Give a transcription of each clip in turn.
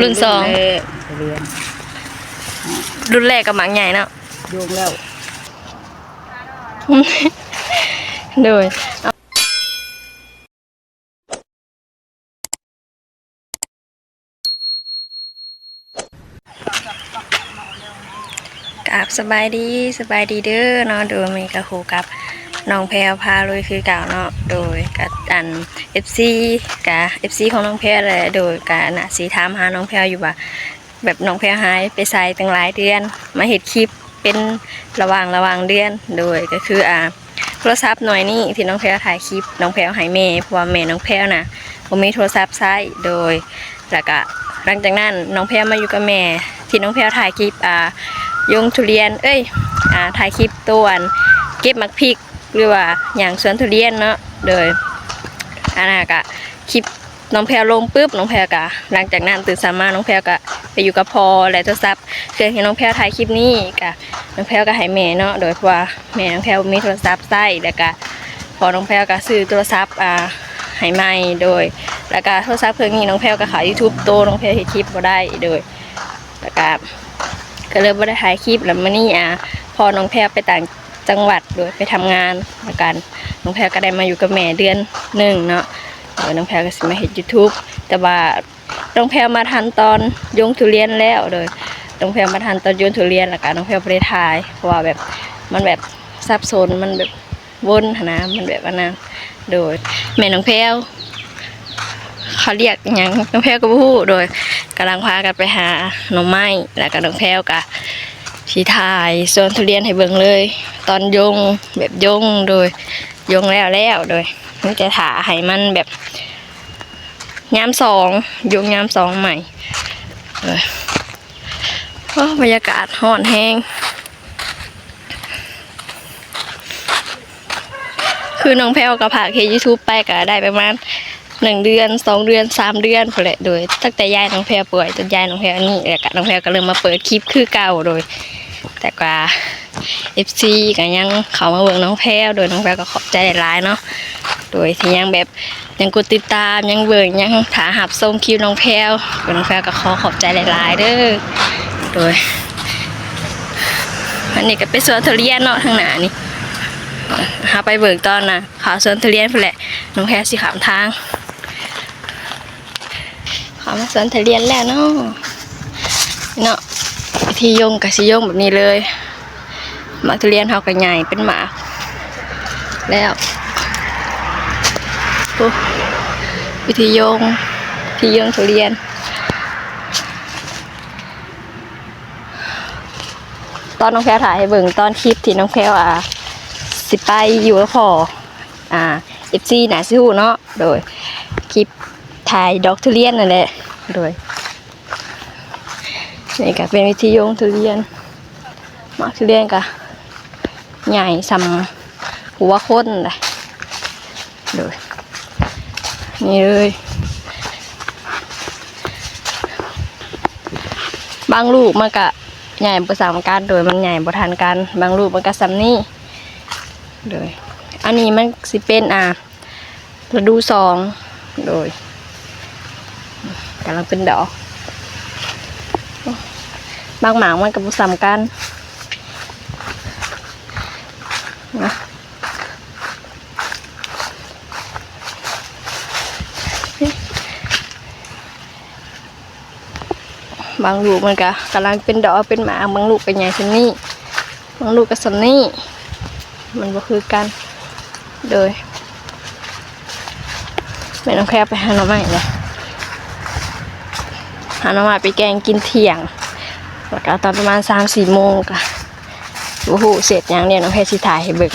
รุ่นสองเละเรียนรุ่นแรกกับหมังใหญ่เนาะโยงแล้วโดยกับสบายดีสบายดีเด้อเนาะโดยมีกระหูกับ น้องแพรพาลุยคือเก่าเนาะโดยกับอัน FC กับ FC ของน้องแพรแหละโดยกับน่ะสีถามหาน้องแพรอยู่ว่าแบบน้องแพรหายไปใส่ตั้งหลายเดือน มาเห็ดคลิปเป็นระหว่างระหว่างเดือน โดยก็คืออ่าโทรศัพท์หน่อยนี่ที่น้องแพรถ่ายคลิปน้องแพรหายเมย์เพราะว่าเมย์น้องแพรนะผมมีโทรศัพท์ใช้โดยแล้วก็หลังจากนั้นน้องแพรมาอยู่กับแม่ที่น้องแพรถ่ายคลิปอ่ายงทุเรียน เอ้ยอ่าถ่ายคลิปตัวนเก็บมักพริก หรือว่าอย่างสวนทุเรียนเนาะโดยอันนั้นก็คลิปน้องแพรลงปุ๊บน้องแพรกะหลังจากนั้นตื่นสามารถน้องแพรกะไปอยู่กับพอและโทรศัพท์เคยเห็นน้องแพรถ่ายคลิปนี้กะน้องแพรก็ให้แม่เนาะโดยเพราะว่าแม่น้องแพรมีโทรศัพท์ใช้แล้วก็พอน้องแพรก็ซื้อโทรศัพท์อ่าให้ใหม่โดย แล้วก็โทรศัพท์เครื่องนี้น้องแพรก็ขาย YouTube โตน้องแพรเฮ็ดคลิปบ่ได้โดยแล้วก็ก็เลยบ่ได้ถ่ายคลิปแล้วมื้อนี้อะพอน้องแพรไปต่าง จังหวัดโดยไปทำงานแล้วกันน้องแพรก็ได้มาอยู่กับแม่เดือนหนึ่งเนาะเออน้องแพรก็สิมาเห็น YouTube แต่ว่าน้องแพรมาทันตอนยงทุเรียนแล้วเลยน้องแพรมาทันตอนยงทุเรียนแล้วก็น้องแพรไปถ่ายเพราะว่าแบบมันแบบซับซ้อนมันแบบวนนะมันแบบว่านะโดยแม่น้องแพรเขาเรียกยังน้องแพรก็บ่ฮู้โดยกำลังพากันไปหาหน่อไม้แล้วก็น้องแพรก็ สิถ่ายสวนทุเรียนให้เบิ่งเลย ตอนยงแบบยงโดยยงแล้วแล้วโดยมันจะถาให้มันแบบยามสองยงยามสองใหม่เออโอ้บรรยากาศห่อนแห้งคือน้องแพลวกับผักเคยูทูบไปก็ได้ประมาณ หนึ่งเดือนสองเดือนสามเดือนพอแหละโดยตั้งแต่ยายน้องแพลวป่วยจนยายน้องแพลวนี่แล้วก็น้องแพลวก็เริ่มมาเปิดคลิปคือเก่าโดย แต่กว่าเอฟซีก็ยังเขามาเบิ่งน้องแพลวโดยน้องแพลวก็ขอบใจหลายเนาะโดยที่ยังแบบยังกดติดตามยังเบิ่งยังถาหับส่งคิวน้องแพลวน้องแพลวก็ขอขอบใจหลายๆเด้อโดยอันนี้ก็เป็นสวนทุเรียนเนาะทางหน้านี่หาไปเบิกตอนนะขาสวนทุเรียนพุ่นแหละน้องแพลวสิขามทาง เขอมาสวนทุเรียนแล้วเนาะเนาะวิธีโยงกับสิโยงแบบนี้เลยมาทุเรียนเฮาก็ใหญ่เป็นหมากแล้วโอ้วิธีโยงวิธีโยงทุเรียนตอนน้องแพรถ่ายให้เบิ่งตอนคลิปที่น้องแพรอะสิไปอยู่กับพ่ออ่าเอฟซีหนาซิฮูเนาะโดยคลิป ถ่ายดอกทุเรียนนั่นแหละโดยนี่ก็เป็นวิธีโยงทุเรียนหมากทุเรียนก็ใหญ่สำหัวคนเลยโดยนี่เลยบางลูกมันก็ใหญ่ประสามกันโดยมันใหญ่ประทานกัน บางลูกมันก็ซ้ำนี่โดยอันนี้มันสิเป็นอะฤดูสองโดย กำลังเป็นดอก บางหมากมันก็ประสามกันนะบางลูกมันก็กำลังเป็นดอกเป็นหมาบางลูกก็ใหญ่สันนี่บางลูกก็สันนี่มันก็คือกันโดยไม่ต้องแคบไปหาหน่อไม้เลย หาหน่อไม้ไปแกงกินเที่ยง แล้วก็ตอนประมาณสามสี่โมงก็โอ้โหเสร็จย่างเดียน้องแพชรสิถ่ายให้เบิ่ง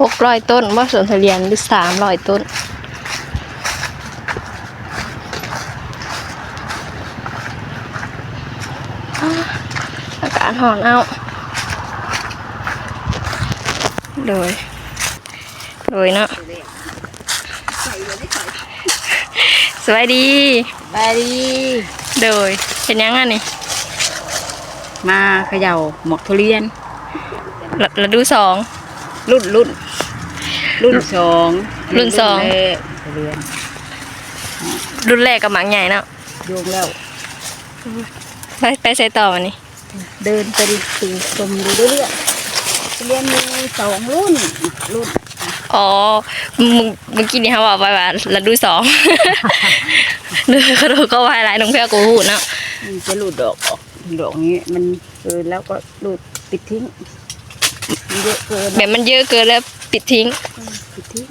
หกร้อยต้นว่าสวนทุเรียนหรือสามร้อยต้นอากาศหอนเอา โดย โดยเนาะสวัสดีไปดี โดยเป็นยังไงนี่ มาเขย่าหมกทุเรียนฤฤดูสองรุ่นรุ่นรุ่นสองรุ่นสองแรกไปเรียนรุ่นแรกกับหมังใหญ่เนาะโยงแล้ว ไปไปใส่ต่อวันนี้เดินไปดูสูชมดูเรื่อยๆไป เรียนมีสองรุ่นรุ่นอ๋อมึงเมื่อกี้นี่เขาบอกไปว่าระดูสองเดือเขาดูก็วายหลายน้องแพรกูหูเนาะมันจะหลุดดอกออกดอกนี้มันเกินแล้วก็หลุดปิดทิ้งมันเยอะเกินแบบมันเยอะเกินแล้วปิดทิ้งปิดทิ้ง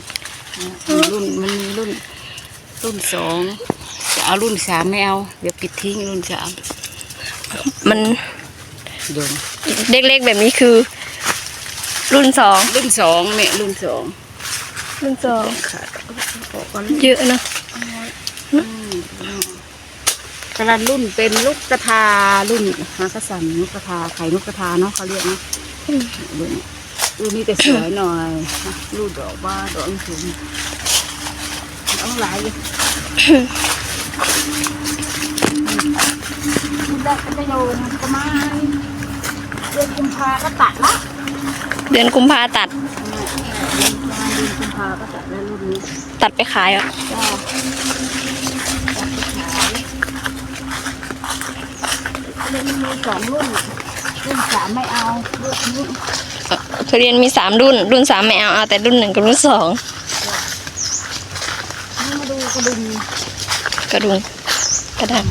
นะรุ่นมันมีรุ่น รุ่นสองจะเอารุ่นสามไม่เอาเดี๋ยวปิดทิ้งรุ่นสามมันโดนเล็กๆแบบนี้คือ รุ่นสองรุ่นสองเนี่ยรุ่นสองรุ่นสองขาดออกก่อนเยอะเนาะกระรุ่นเป็นลูกกระทารุ่นหากระสันลูกกระทาไข่นกกระทาเนาะเขาเรียกเนาะรุ่นรุ่นนี้แต่สวยหน่อยนะรูดดอกว่าดอกสูงต้องหลายอยู่ได้ก็จะโยนประมาณ เดือนกุมภาก็ตัดละเดือนกุมภาตัด เดือนกุมภาก็ตัดแล้วรุ่นนี้ตัดไปขายอะก็ตัดไปขายเล่นมีสองรุ่นรุ่นสามไม่เอารุ่นรุ่นทุเรียนมีสามรุ่น รุ่นสามไม่เอาเอาแต่รุ่นหนึ่งกับรุ่นสองนี่มาดูกระดุมกระดุงกระดัง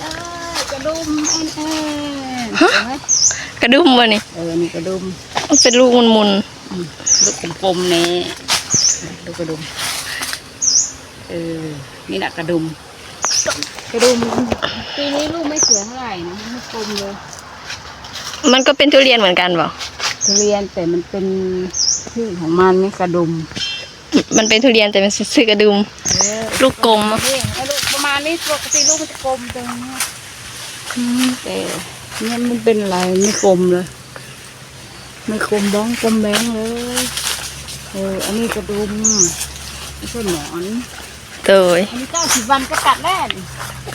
ได้กระ ดุมแอนแอนเห็นไหมกระดุมวะนี่เออนี่กระดุมมันเป็นลูกมุนอืมลูกกลมๆนี่ลูกกระดุมเออนี่แหละกระดุมกระดุมปีนี้ลูกไม่สวยเท่าไหร่นะไม่กลมเลยๆมันก็เป็นทุเรียนเหมือนกันเปล่าทุเรียนแต่มันเป็นชื่อของมันนี่กระดุมมันเป็นทุเรียนแต่มันซื้อกระดุมลูกกลมอะเองไอ้ลูกประมาณนี้ปกติลูกมันจะกลมตรงนี้ แต่เนี่ยมันเป็นอะไรไม่กลมเลย ไม่กลมบ้องกลมแบงเลยเอออันนี้กระดุมไม่ใช่หมอนโดยอันนี้เก้าสิบวันก็ตัดแน่น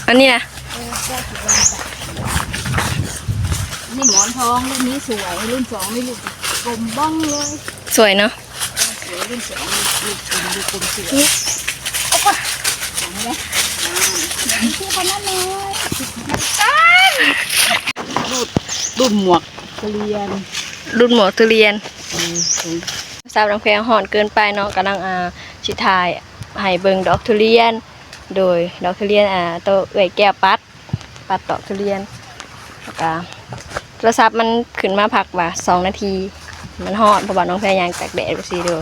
อันนี้นะเออเก้าสิบวันตัดอันนี่หมอนทองรุ่นนี้สวยรุ่นสองนี่ลูกกลมบ้องเลย สวยเนาะสวยรุ่นสองลูกกลมดูกลมสวยโอ้โห เห็นไหมอ่าชื่อคนนั้นเลยรุ่นรุ่นหมวกเรียนรุ่นหมวกทุเรียนเออสาวน้องแพรหอนเกินไปเนาะกำลังอ่าชิทายให้เบิงดอกทุเรียน โดยดอกทุเรียนอ่าตัวเอ่ยแก้วปัด ปัดดอกทุเรียนแล้วก็โทรศัพท์มันขึ้นมาพักว่าสองนาที มันหอดเพราะว่าน้องแพรยางตากแดดไปสิเด้อ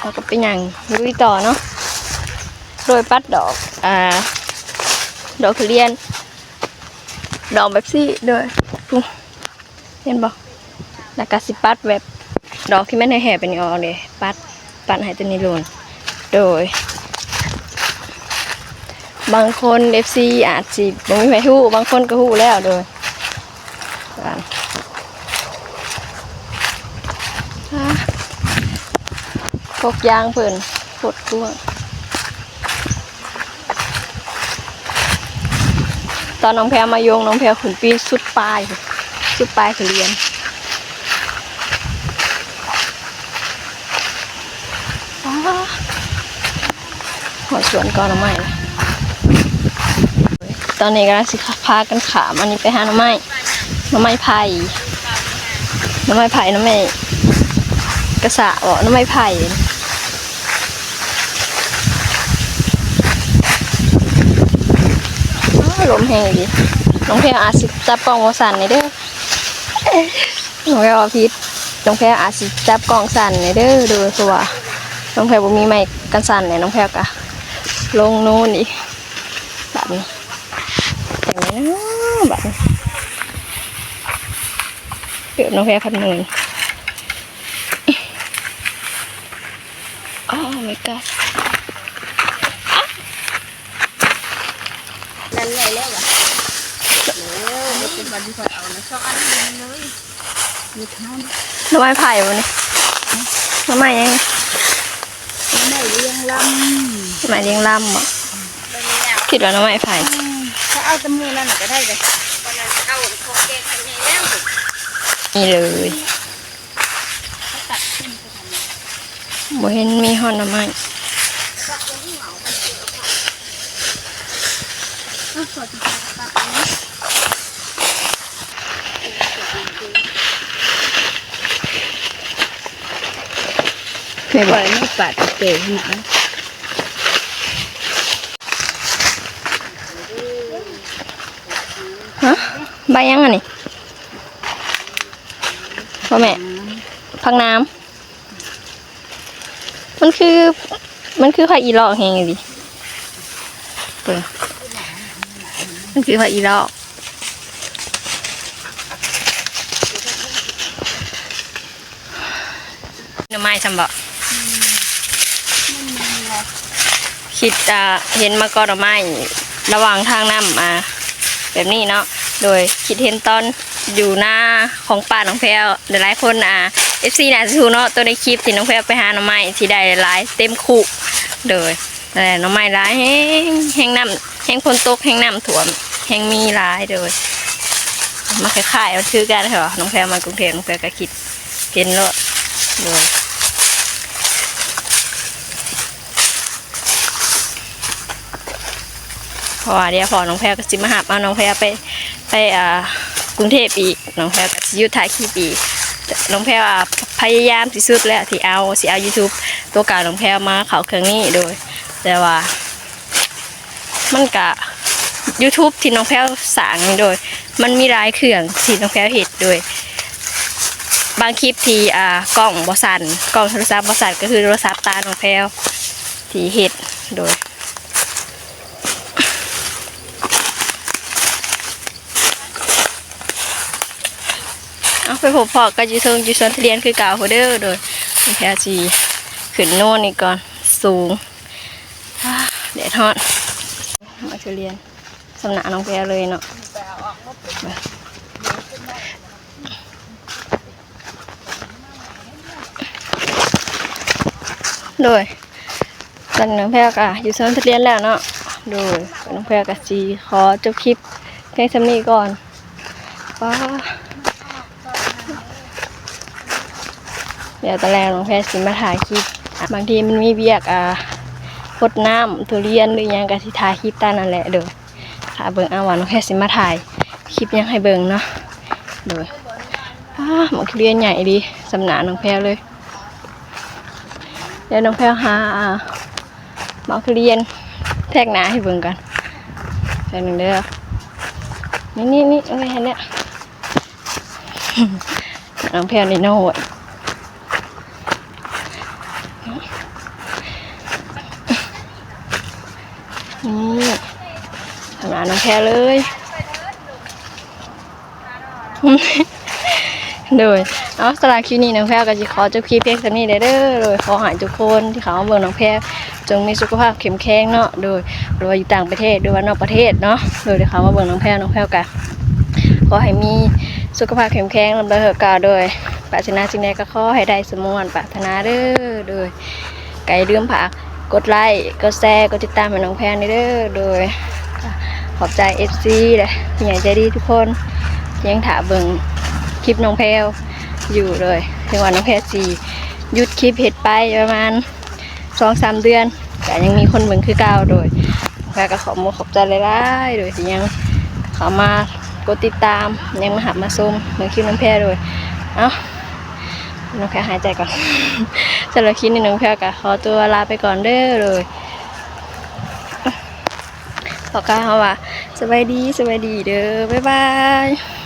แล้วก็เป็นอย่างลุยต่อเนาะ โดยปัดดอก อ่า ดอกทุเรียน ดอกแบบซี่ด้อปุ๊เห็นบ่แล้วก็สิปัดแบบดอกที่ไม่ได้แห่เป็นออกเลยปัดปัดให้ตัวนี้ลนโดย บางคน FC อาจสิบ่มีไฟฮู้บางคนก็ฮู้แล้วโดยกันอะพกยางเพิ่นปวดกลัว ตอนน้องแพรมาโยงน้องแพรขุนปีนสุดปลายสุดปลายคือเรียนอ้าหัวสวนก่อนน่อไม้ตอนนี้กำลังสิพากันขามอันนี้ไปหาน่อไม้น่อไม้ไผ่น่อไม้ไผ่น่อไม้กระสะอ๋อน่อไม้ไผ่อ้าว ลมแห้งดิน้องเพลอาสิจับกล้องสั่นนี่เด้อน้องแพรว่าพิษน้องแพรอาสิจับกล้องสั่นนี่เด้อดยตัวาน้องแพรบ่มีไม้กันสั่นเนี่ยน้องแพรกะลงนู่นอีกแบบนี้แต่งนี้แบบนี้เกือบน้องแพรพันหนึ่งอ้าวไม่กล้า น้ำไม้ไผ่วันนี้น้ำไม้ยังน้ำไม้เลี้ยงลำน้ำไม้เลี้ยงลำอะคิดว่าน้ำไม้ไผ่ถ้าเอาตะมูกนั่นก็ได้เลยวันนั้นเอาของแกงไปในแล้วนี่เลยบ่เห็นมีห่อน้ำไม้ ม่ไหวไม่ปัดเก๋ขนาดนั้นฮะใบยังอะนี่พ่อแม่พักน้ำมันคือ มันคือผักอีลอกแหงไงดิเปิดมันคือผักอีลอกหน่อไม้ซำบ่ คิดอ่าเห็นมากอหน่อไม้ระหว่างทางน้ำมาแบบนี้เนาะโดยคิดเห็นตอนอยู่หน้าของป่าน้องแพรวหลายคนอ่า FC น่าจะรู้เนาะตัวในคลิปที่น้องแพรวไปหาหน่อไม้ที่ได้หลายเต็มคุโดยแต่หน่อไม้หลายแห้งแห้งน้ำแห้งฝนตกแห้งน้ำท่วมแห้งมีหลายโดยมาคล้ายๆเอาชื่อกันเหรอน้องแพรวมากรุงเทพน้องแพรวก็คิดเห็นแล้วโดยเพ ราะว่าเดี๋ยวพอน้องแพรก็สิมาหับเอาน้องแพรไปไปอ่ากรุงเทพอีกน้องแพรก็สิยุทธายคลิปอีน้องแพรพยายามที่สุดแล้วที่เอาสิเอา YouTube ตัวก่าน้องแพรมาเขาเครื่องนี้โดย แต่ว่า มันกะ YouTube ที่น้องแพรสร้างโดย มันมีหลายเครื่องที่น้องแพรเห็ดโดย บางคลิปที่อ่ากล้องบอสันกล้องโทรศัพท์บอสันก็คือโทรศัพท์ตาน้องแพรที่เห็ดโดย เอา ไปพบพอก็อยู่เทิงอยู่สวนทุเรียนคือเก่าโฮเดอร์โดยน้องแพรจีขึ้นโน่นนี่ก่อนสูงอ่าแดดฮอตมาทุเรียนสำนักน้องแพรเลยเนาะโดยตอนน้องแพรก็อยู่สวนทุเรียนแล้วเนาะโดยน้องแพรก็จีขอจบคลิปแค่สำนี้ก่อนว้ เดี๋ยวตอนแรกน้องแพรสิมาถ่ายคลิป บางทีมันมีเบียกอ่าพดน้ำทุเรียนหรือยังก็สิถ่ายคลิปตานั่นแหละเด้อค่ะเบิ่งเอาว่าน้องแพรสิมาถ่ายคลิปยังให้เบิ่งเนาะเด้ออ้าหมกทุเรียนใหญ่ดีสำนาน้องแพรเลย เดี๋ยวน้องแพรหาอ่าหมกทุเรียนแทกหนาให้เบิ่งกันแป๊บนึงเด้อนี่นี่นี่เอาไว้ให้เนี่ยน้องแพรนี่น่ย นี่ทำงานน้อง แพรเลยโดยเอาสลาคลิปนี้น้องแพรก็จะขอจบคลิปเพียงเท่านี้เด้อเด้อโดยขอใหายทุกคนที่เขามาเบิ่งน้องแพรจงมีสุขภาพเข้มแข็งเนาะโดยหรือว่าอยู่ต่างประเทศหรือว่านอกประเทศเนาะโดยที่เขามาเบิ่งน้องแพรน้องแพรกันขอให้มีสุขภาพเข้มแข็งลำเลิกกาโดยปรารถนาสิ่งใดก็ขอให้ได้สมวนปรารถนาเด้อโดยไก่ลืมผักกดไลค์กดแชร์กดติดตามให้น้องแพนเด้อโดย ขอบใจ FC เลยผู้ใหญ่ใจดีทุกคนยังถาเบิงคลิปน้องแพลวอยู่เลยถึงวันน้องแพลวสีหยุดคลิปเห็ดไปประมาณสองสามเดือน แต่ยังมีคนเบิงคือเก่าโดยแพรก็ขอมขอบใจหลายๆโดยที่ยังเขามากดติดตามยังมาหับมาชมเหมืองคลิปน้องแพรโดยเอ้าน้องแพรหายใจก่อนสำหรับคลิปนี้น้องแพรก็ขอตัวลาไปก่อนเด้อเลย ขอกล่าวว่าสบายดีสบายดีเด้อบ๊ายบาย